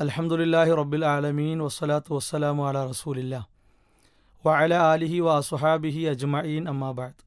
അൽഹംദുലില്ലാഹി റബ്ബിൽ ആലമീൻ. വസ്സലാത്തു വസ്സലാമു അല റസൂലില്ല. വഅല ആലിഹി വ സുഹാബിഹി അജ്മഈൻ. അമ്മാബാദ്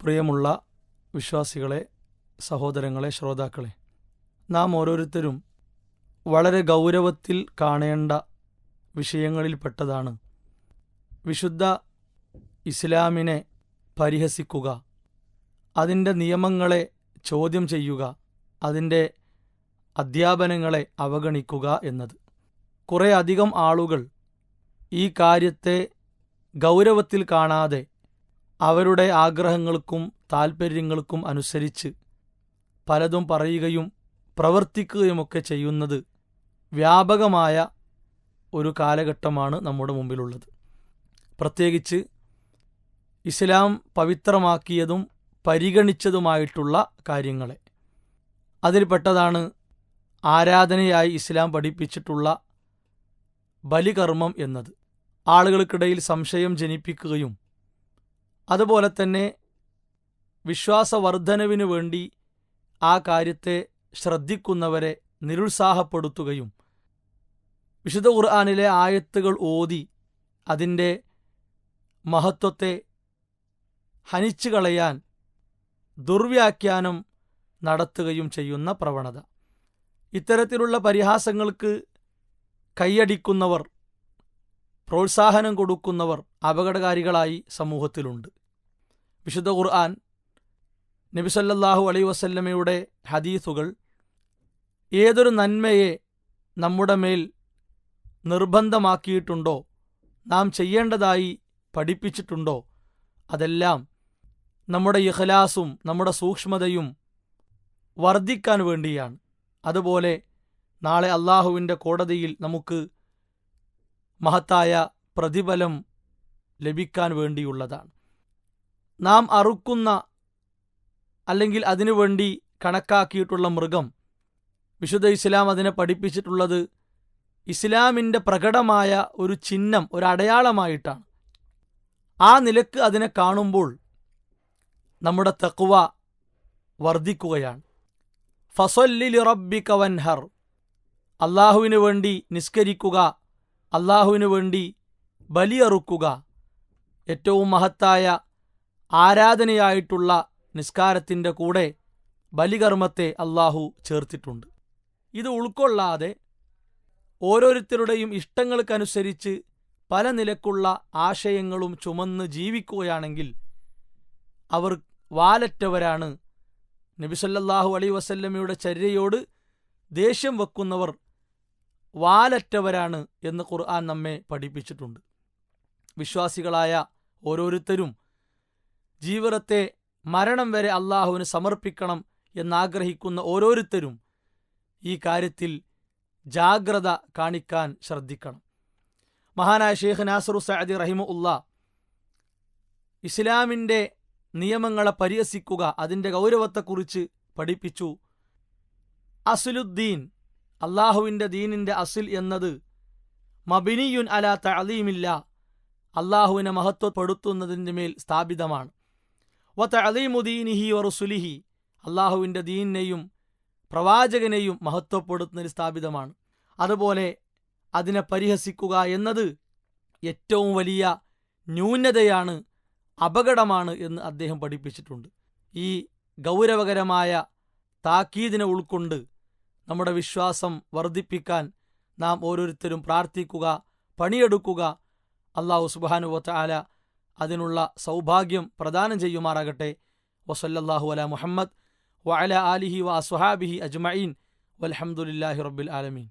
പ്രിയമുള്ള വിശ്വാസികളെ സഹോദരങ്ങളെ ശ്രോതാക്കളെ നാം ഓരോരുത്തരും വളരെ ഗൗരവത്തിൽ കാണേണ്ട വിഷയങ്ങളിൽപ്പെട്ടതാണ് വിശുദ്ധ ഇസ്ലാമിനെ പരിഹസിക്കുക അതിന്റെ നിയമങ്ങളെ ചോദ്യം ചെയ്യുക അതിന്റെ അധ്യാപനങ്ങളെ അവഗണിക്കുക എന്നത്. കുറേ അധികം ആളുകൾ ഈ കാര്യത്തെ ഗൗരവത്തിൽ കാണാതെ അവരുടെ ആഗ്രഹങ്ങൾക്കും താൽപ്പര്യങ്ങൾക്കും അനുസരിച്ച് പലതും പറയുകയും പ്രവർത്തിക്കുകയുമൊക്കെ ചെയ്യുന്നത് വ്യാപകമായ ഒരു കാലഘട്ടമാണ് നമ്മുടെ മുമ്പിലുള്ളത്. പ്രത്യേകിച്ച് ഇസ്ലാം പവിത്രമാക്കിയതും പരിഗണിച്ചതുമായിട്ടുള്ള കാര്യങ്ങളെ. അതിൽപ്പെട്ടതാണ് ആരാധനയായി ഇസ്ലാം പഠിപ്പിച്ചിട്ടുള്ള ബലികർമ്മം എന്നത്. ആളുകൾക്കിടയിൽ സംശയം ജനിപ്പിക്കുകയും അതുപോലെ തന്നെ വിശ്വാസവർദ്ധനവിനു വേണ്ടി ആ കാര്യത്തെ ശ്രദ്ധിക്കുന്നവരെ നിരുത്സാഹപ്പെടുത്തുകയും വിശുദ്ധ ഖുർആാനിലെ ആയത്തുകൾ ഓതി അതിന്റെ മഹത്വത്തെ ഹനിച്ചു കളയാൻ ദുർവ്യാഖ്യാനം നടത്തുകയും ചെയ്യുന്ന പ്രവണത. ഇത്തരത്തിലുള്ള പരിഹാസങ്ങൾക്ക് കൈയടിക്കുന്നവർ പ്രോത്സാഹനം കൊടുക്കുന്നവർ അപകടകാരികളായി സമൂഹത്തിലുണ്ട്. വിശുദ്ധ ഖുർആൻ നബിസല്ലാഹു അലൈ വസല്ലമയുടെ ഹദീസുകൾ ഏതൊരു നന്മയെ നമ്മുടെ മേൽ നിർബന്ധമാക്കിയിട്ടുണ്ടോ നാം ചെയ്യേണ്ടതായി പഠിപ്പിച്ചിട്ടുണ്ടോ അതെല്ലാം നമ്മുടെ ഇഖലാസും നമ്മുടെ സൂക്ഷ്മതയും വർദ്ധിക്കാൻ വേണ്ടിയാണ്. അതുപോലെ നാളെ അള്ളാഹുവിന്റെ കോടതിയിൽ നമുക്ക് മഹത്തായ പ്രതിഫലം ലഭിക്കാൻ വേണ്ടിയുള്ളതാണ്. നാം അറുക്കുന്ന അല്ലെങ്കിൽ അതിനുവേണ്ടി കണക്കാക്കിയിട്ടുള്ള മൃഗം വിശുദ്ധ ഇസ്ലാം അതിനെ പഠിപ്പിച്ചിട്ടുള്ളത് ഇസ്ലാമിന്റെ പ്രകടമായ ഒരു ചിഹ്നം ഒരു അടയാളമായിട്ടാണ്. ആ നിലയ്ക്ക് അതിനെ കാണുമ്പോൾ നമ്മുടെ തക്കുവ വർദ്ധിക്കുകയാണ്. ഫസൊല്ലിലി റബ്ബിക വൻഹർ. അള്ളാഹുവിനു വേണ്ടി നിസ്കരിക്കുക അള്ളാഹുവിനു വേണ്ടി ബലിയറുക്കുക. ഏറ്റവും മഹത്തായ ആരാധനയായിട്ടുള്ള നിസ്കാരത്തിന്റെ കൂടെ ബലികർമ്മത്തെ അള്ളാഹു ചേർത്തിട്ടുണ്ട്. ഇത് ഉൾക്കൊള്ളാതെ ഓരോരുത്തരുടെയും ഇഷ്ടങ്ങൾക്കനുസരിച്ച് പല നിലക്കുള്ള ആശയങ്ങളും ചുമന്ന് ജീവിക്കുകയാണെങ്കിൽ അവർ വാലറ്റവരാണ് നബിസല്ലാഹു അലൈ വസല്ലമയുടെ ചര്യയോട് ദേഷ്യം വെക്കുന്നവർ വാലറ്റവരാണ് എന്ന് ഖുർആൻ നമ്മെ പഠിപ്പിച്ചിട്ടുണ്ട്. വിശ്വാസികളായ ഓരോരുത്തരും ജീവിതത്തെ മരണം വരെ അള്ളാഹുവിന് സമർപ്പിക്കണം എന്നാഗ്രഹിക്കുന്ന ഓരോരുത്തരും ഈ കാര്യത്തിൽ ജാഗ്രത കാണിക്കാൻ ശ്രദ്ധിക്കണം. മഹാനായ ഷെയ്ഖ് നാസറു സഅദി റഹിമ ഉള്ള ഇസ്ലാമിന്റെ നിയമങ്ങളെ പരിഹസിക്കുക അതിന്റെ ഗൗരവത്തെക്കുറിച്ച് പഠിപ്പിച്ചു. അസുലുദ്ദീൻ അള്ളാഹുവിന്റെ ദീനിന്റെ അസിൽ എന്നത് മബിനിയുൻ അല തഅലീമില്ല അള്ളാഹുവിനെ മഹത്വപ്പെടുത്തുന്നതിന്റെ മേൽ സ്ഥാപിതമാണ്. വ തഅലീമുദ്ദീനിഹി വ റുസുലിഹി അള്ളാഹുവിന്റെ ദീനിനെയും പ്രവാചകനെയും മഹത്വപ്പെടുത്തുന്നതിൽ സ്ഥാപിതമാണ്. അതുപോലെ അതിനെ പരിഹസിക്കുക എന്നത് ഏറ്റവും വലിയ ന്യൂനതയാണ് അപകടമാണ് എന്ന് അദ്ദേഹം പഠിപ്പിച്ചിട്ടുണ്ട്. ഈ ഗൗരവകരമായ താക്കീദിനെ ഉൾക്കൊണ്ട് നമ്മുടെ വിശ്വാസം വർദ്ധിപ്പിക്കാൻ നാം ഓരോരുത്തരും പ്രാർത്ഥിക്കുക പണിയെടുക്കുക. അള്ളാഹു സുബാനുവത്ത ആല അതിനുള്ള സൗഭാഗ്യം പ്രദാനം ചെയ്യുമാറാകട്ടെ. വസല്ലല്ലാഹു അല മുഹമ്മദ് വഅല ആലിഹി വ സുഹാബിഹി അജ്മഈൻ. വൽഹംദുലില്ലാഹി റബ്ബിൽ ആലമീൻ.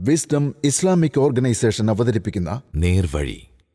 വിസ്ഡം ഇസ്ലാമിക് ഓർഗനൈസേഷൻ അവതരിപ്പിക്കുന്ന നേർവഴി.